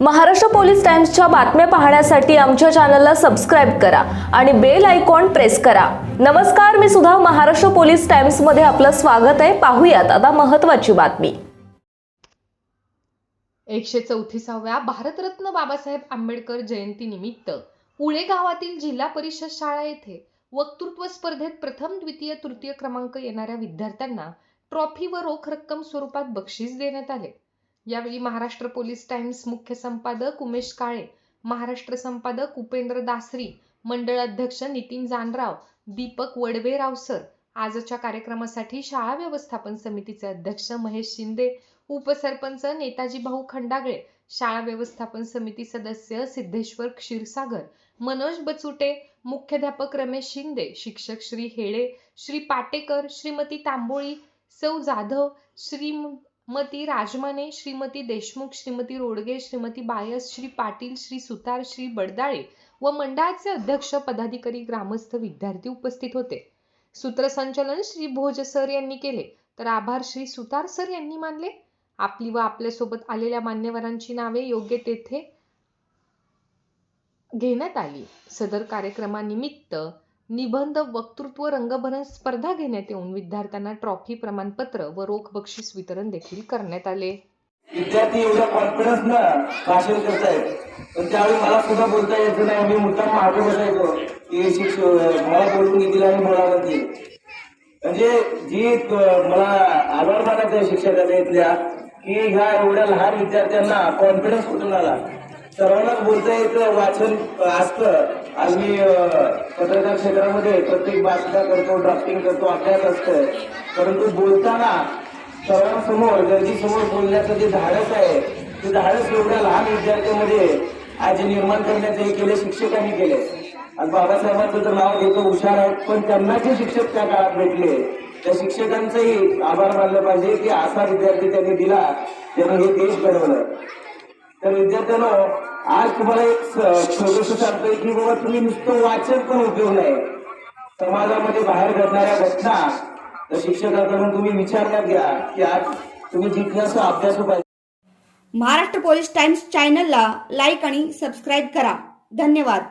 Maharashtra police टाइम्सच्या बातम्या पाहण्यासाठी आमच्या चॅनलला सबस्क्राईब करा आणि बेल आयकॉन प्रेस करा. नमस्कार मी सुद्धा महाराष्ट्र पोलीस टाइम्समध्ये आपलं स्वागत आहे. पाहूयात आता महत्वाची बातमी. एकशे चौतीसाव्या भारतरत्न बाबासाहेब आंबेडकर जयंती निमित्त पुळे गावातील जिल्हा परिषद शाळा येथे वक्तृत्व स्पर्धेत प्रथम द्वितीय तृतीय क्रमांक येणाऱ्या विद्यार्थ्यांना ट्रॉफी व रोख रक्कम स्वरूपात बक्षीस देण्यात आले. यावेळी महाराष्ट्र पोलीस टाइम्स मुख्य संपादक उमेश काळे महाराष्ट्र संपादक उपेंद्र दासरी मंडळ अध्यक्ष नितीन जानराव दीपक वडवेरावसर आजच्या कार्यक्रमासाठी शाळा व्यवस्थापन समितीचे अध्यक्ष महेश शिंदे उपसरपंच नेताजी भाऊ खंडागळे शाळा व्यवस्थापन समिती सदस्य सिद्धेश्वर क्षीरसागर मनोज बचुटे मुख्याध्यापक रमेश शिंदे शिक्षक श्री हेळे श्री पाटेकर श्रीमती तांबोळी सौ जाधव श्री श्रीमती राजमाने श्रीमती देशमुख श्रीमती रोडगे श्रीमती बायस श्री पाटील श्री सुतार श्री बडदाळे व मंडळाचे अध्यक्ष पदाधिकारी ग्रामस्थ विद्यार्थी उपस्थित होते. सूत्रसंचालन श्री भोज सर यांनी केले. तर आभार श्री सुतार सर यांनी मानले. आपली व आपल्यासोबत आलेल्या मान्यवरांची नावे योग्य तेथे घेण्यात आली. सदर कार्यक्रमानिमित्त निबंध वक्तृत्व रंगभरण स्पर्धा घेण्यात येऊन विद्यार्थ्यांना ट्रॉफी प्रमाणपत्र व रोख बक्षीस वितरण देखील करण्यात आले. विद्यार्थी एवढ्या कॉन्फिडन्स ना भाषण करतायत. पण त्यावेळी मला सुद्धा बोलता यायचं नाही. मी मुद्दा मागे बसायचो. की शिक्ष मला बोलून घेतील आणि बोलावं ती म्हणजे जी मला आभार मानायचं आहे शिक्षकाच्या इथल्या की ह्या एवढ्या लहान विद्यार्थ्यांना कॉन्फिडन्स कुठून आला? सर्वांनाच बोलता येतं वाचन असतं. आणि पत्रकार क्षेत्रामध्ये प्रत्येक बातम्या करतो ड्राफ्टिंग करतो अभ्यास असतं. परंतु बोलताना सर्वांसमोर गर्दीसमोर बोलण्याचं जे धाडस आहे ते धाडस एवढ्या लहान विद्यार्थ्यांमध्ये आज निर्माण करण्याचं हे केले शिक्षकांनी केले. आज बाबासाहेबांचं तर नाव घेतो हुशार आहेत पण त्यांना जे शिक्षक त्या काळात भेटले त्या शिक्षकांचंही आभार मानलं पाहिजे की असा विद्यार्थी त्यांनी दिला त्यानं हे देश घडवलं. तर विद्यार्थ्यांनो आज तुम्हाला एक छोटस सांगतोय की बाबा तुम्ही नुसतं वाचन पण उपयोग नाही. समाजामध्ये बाहेर घडणाऱ्या घटना तर शिक्षकाकडून तुम्ही विचारण्यात घ्या की आज तुम्ही जिज्ञासू अभ्यास पाहिजे. महाराष्ट्र पोलीस टाइम्स चॅनलला लाईक आणि सबस्क्राईब करा. धन्यवाद.